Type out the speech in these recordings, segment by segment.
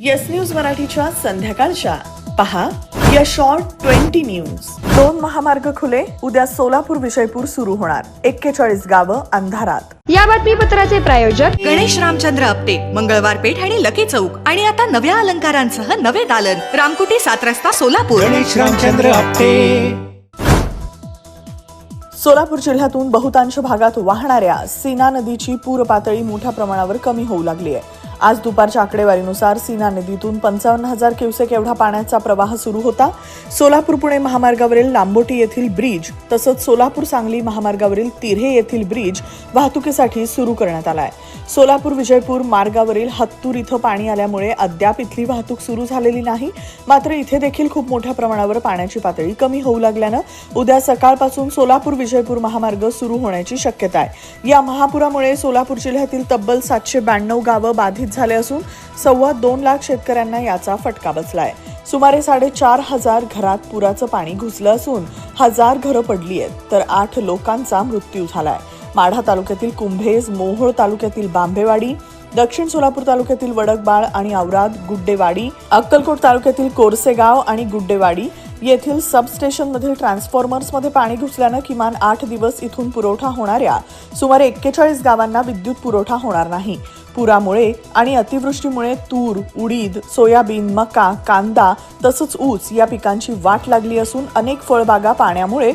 Yes news मराठीच्या संध्याकाळच्या. पहा या शॉर्ट ट्वेंटी न्यूज दोन महामार्ग खुले उद्या सोलापूर विजयपूर सुरू होणार. एक्केचाळीस गावं अंधारात. या बातमीपत्राचे प्रायोजक गणेश रामचंद्र आपटे मंगळवार पेठ आणि लकी चौक. आणि आता नव्या अलंकारांसह नवे दालन. रामकुटी सात रस्ता सोलापूर. गणेश रामचंद्र आपटे. सोलापूर जिल्ह्यातून बहुतांश भागात वाहणाऱ्या सीना नदीची पूर पातळी मोठ्या प्रमाणावर कमी होऊ लागली आहे. आज दुपारच्या आकडेवारीनुसार सीना नदीतून पंचावन्न हजार क्युसेक एवढा पाण्याचा प्रवाह सुरू होता. सोलापूर पुणे महामार्गावरील लांबोटी येथील ब्रिज तसंच सोलापूर सांगली महामार्गावरील तिऱ्हे येथील ब्रिज वाहतुकीसाठी सुरू करण्यात आला आहे सोलापूर विजयपूर मार्गावरील हत्तूर इथं पाणी आल्यामुळे अद्याप इथली वाहतूक सुरू झालेली नाही. मात्र इथे देखील खूप मोठ्या प्रमाणावर पाण्याची पातळी कमी होऊ लागल्यानं उद्या सकाळपासून सोलापूर विजयपूर महामार्ग सुरू होण्याची शक्यता आहे. या महापुरामुळे सोलापूर जिल्ह्यातील तब्बल सातशे ब्याण्णव गावं बाधित झाले असून सव्वा दोन लाख शेतकऱ्यांना याचा फटका बसलाय. सुमारे साडेचार हजार घरात पुराचं पाणी घुसलं असून हजार घरं पडली आहेत तर आठ लोकांचा मृत्यू झालाय. माढा तालुक्यातील कुंभेज मोहोळ तालुक्यातील बांबेवाडी दक्षिण सोलापूर तालुक्यातील वडकबाळ आणि औराद गुड्डेवाडी अक्कलकोट तालुक्यातील कोरसेगाव आणि गुड्डेवाडी येथील सबस्टेशनमधील ट्रान्सफॉर्मर्समध्ये पाणी घुसल्यानं किमान आठ दिवस इथून पुरवठा होणाऱ्या सुमारे एक्केचाळीस गावांना विद्युत पुरवठा होणार नाही. पुरामुळे आणि अतिवृष्टीमुळे तूर उडीद सोयाबीन मका कांदा तसंच ऊस या पिकांची वाट लागली असून अनेक फळबागा पाण्यामुळे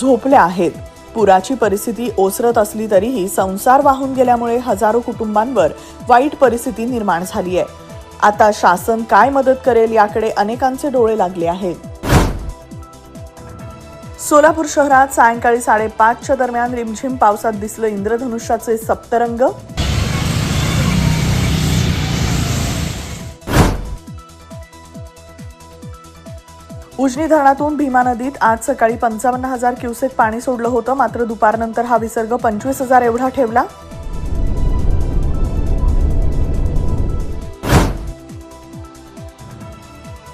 झोपल्या आहेत. पुराची परिस्थिती ओसरत असली तरीही संसार वाहून गेल्यामुळे हजारो कुटुंबांवर वाईट परिस्थिती निर्माण झाली आहे. आता शासन काय मदत करेल याकडे अनेकांचे डोळे लागले आहेत. सोलापूर शहरात सायंकाळी साडेपाचच्या दरम्यान रिमझिम पावसात दिसलं इंद्रधनुष्याचे सप्तरंग उजनी धरणातून भीमा नदीत आज सकाळी पंचावन्न हजार क्युसेक पाणी सोडलं होतं. मात्र दुपारनंतर हा विसर्ग पंचवीस हजार एवढा ठेवला.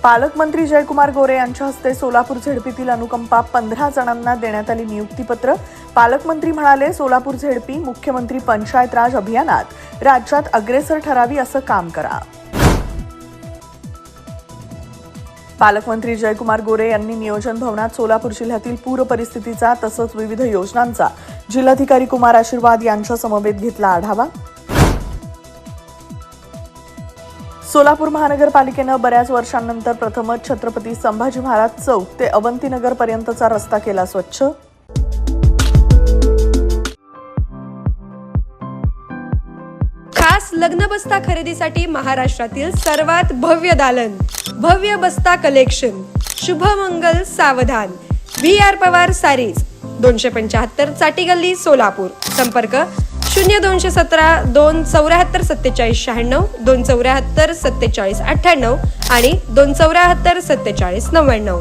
पालकमंत्री जयकुमार गोरे यांच्या हस्ते सोलापूर झेडपीतील अनुकंपा पंधरा जणांना देण्यात आली नियुक्तीपत्र. पालकमंत्री म्हणाले सोलापूर झेडपी मुख्यमंत्री पंचायत राज अभियानात राज्यात अग्रेसर ठरावी असं काम करा. पालकमंत्री जयकुमार गोरे यांनी नियोजन भवनात सोलापूर जिल्ह्यातील पूर परिस्थितीचा तसंच विविध योजनांचा जिल्हाधिकारी कुमार आशीर्वाद यांच्या समवेत घेतला आढावा. सोलापूर महानगरपालिकेनं बऱ्याच वर्षांनंतर प्रथमच छत्रपती संभाजी महाराज चौक ते अवंतीनगर पर्यंतचा रस्ता केला स्वच्छ. खास लग्न बस्ता खरेदीसाठी महाराष्ट्रातील सर्वात भव्य दालन. भव्य बस्ता collection. Shubhmangal Savdhan. V R Pawar sarees. दोनशे पंचाहत्तर चाटी गल्ली सोलापूर. संपर्क शून्य दोनशे सतरा दोन चौऱ्याहत्तर सत्तेचाळीस शहाण्णव दोन चौऱ्याहत्तर सत्तेचाळीस अठ्ठ्याण्णव आणि दोन चौऱ्याहत्तर सत्तेचाळीस नव्याण्णव.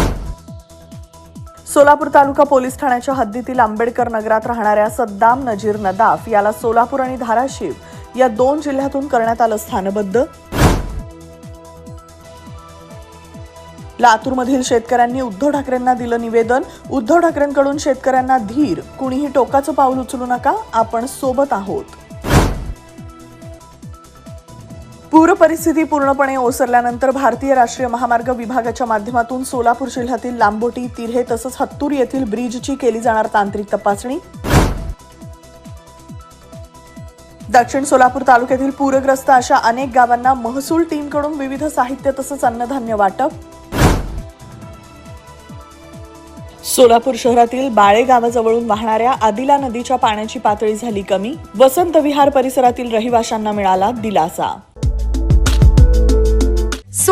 सोलापूर तालुका पोलीस ठाण्याच्या हद्दीतील आंबेडकर नगरात राहणाऱ्या सद्दाम नजीर नदाफ याला सोलापूर आणि धाराशिव या दोन जिल्ह्यातून करण्यात आलं स्थानबद्ध. लातूरमधील शेतकऱ्यांनी उद्धव ठाकरेंना दिलं निवेदन. उद्धव ठाकरेंकडून शेतकऱ्यांना धीर. कुणीही टोकाचं पाऊल उचलू नका. आपण सोबत आहोत. परिस्थिती पूर्णपणे ओसरल्यानंतर भारतीय राष्ट्रीय महामार्ग विभागाच्या माध्यमातून सोलापूर जिल्ह्यातील लांबोटी तिर्हे तसंच हत्तूर येथील ब्रिजची केली जाणार तांत्रिक तपासणी. दक्षिण सोलापूर तालुक्यातील पूरग्रस्त अशा अनेक गावांना महसूल टीमकडून विविध साहित्य तसंच अन्नधान्य वाटप. सोलापूर शहरातील बाळे गावाजवळून वाहणाऱ्या आदिला नदीच्या पाण्याची पातळी झाली कमी. वसंत विहार परिसरातील रहिवाशांना मिळाला दिलासा.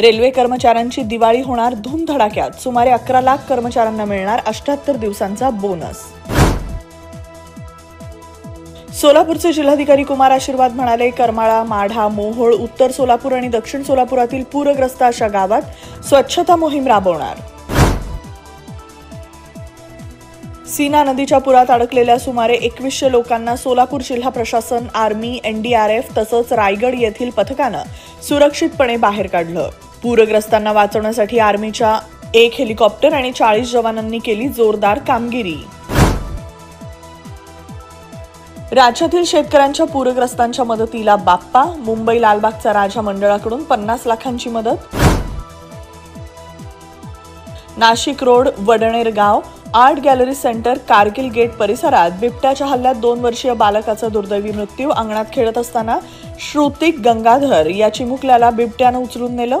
Railway कर्मचाऱ्यांची दिवाळी होणार धूमधडाक्यात. सुमारे अकरा लाख कर्मचाऱ्यांना मिळणार अठ्याहत्तर दिवसांचा बोनस. सोलापूरचे जिल्हाधिकारी कुमार आशीर्वाद म्हणाले करमाळा माढा मोहोळ उत्तर सोलापूर आणि दक्षिण सोलापुरातील पूरग्रस्त अशा गावात स्वच्छता मोहीम राबवणार. सीना नदीच्या पुरात अडकलेल्या सुमारे एकवीसशे लोकांना सोलापूर जिल्हा प्रशासन आर्मी एनडीआरएफ तसंच रायगड येथील पथकानं सुरक्षितपणे बाहेर काढलं. पूरग्रस्तांना वाचवण्यासाठी आर्मीच्या एक हेलिकॉप्टर आणि चाळीस जवानांनी केली जोरदार कामगिरी. राज्यातील शेतकऱ्यांच्या पूरग्रस्तांच्या मदतीला बाप्पा मुंबई लालबागचा राजा मंडळाकडून पन्नास लाखांची मदत. नाशिक रोड वडणेर गाव art gallery centre Kargil gate परिसरात बिबट्याच्या हल्ल्यात दोन वर्षीय बालकाचा दुर्दैवी मृत्यू अंगणात खेळत असताना श्रुतिक गंगाधर या चिमुकल्याला बिबट्यानं उचलून नेलं.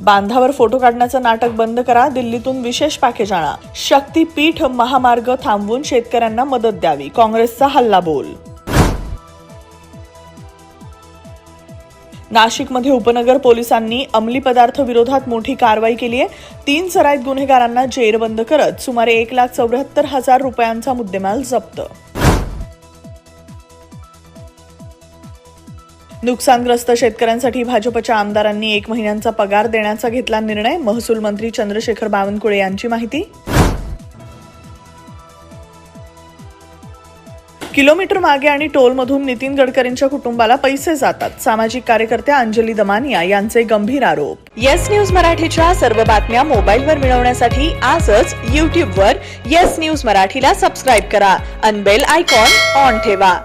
बांधावर फोटो काढण्याचं नाटक बंद करा दिल्लीतून विशेष पॅकेज आणा. शक्तीपीठ महामार्ग थांबवून शेतकऱ्यांना मदत द्यावी. काँग्रेसचा हल्ला बोल नाशिकमध्ये उपनगर पोलिसांनी अंमली पदार्थ विरोधात मोठी कारवाई केली आहे. तीन सराईत गुन्हेगारांना जेरबंद करत सुमारे एक लाख चौऱ्याहत्तर हजार रुपयांचा मुद्देमाल जप्त. नुकसानग्रस्त शेतकऱ्यांसाठी भाजपच्या आमदारांनी एक महिन्यांचा पगार देण्याचा घेतला निर्णय. महसूल मंत्री चंद्रशेखर बावनकुळे यांची माहिती. किलोमीटर मागे आणि टोलमधून नितीन गडकरींच्या कुटुंबाला पैसे जातात. सामाजिक कार्यकर्त्या अंजली दमानिया यांचे गंभीर आरोप. येस न्यूज मराठीच्या सर्व बातम्या मोबाईलवर मिळवण्यासाठी आजच वर येस न्यूज मराठीला सबस्क्राईब करा. अनबेल आयकॉन ऑन ठेवा.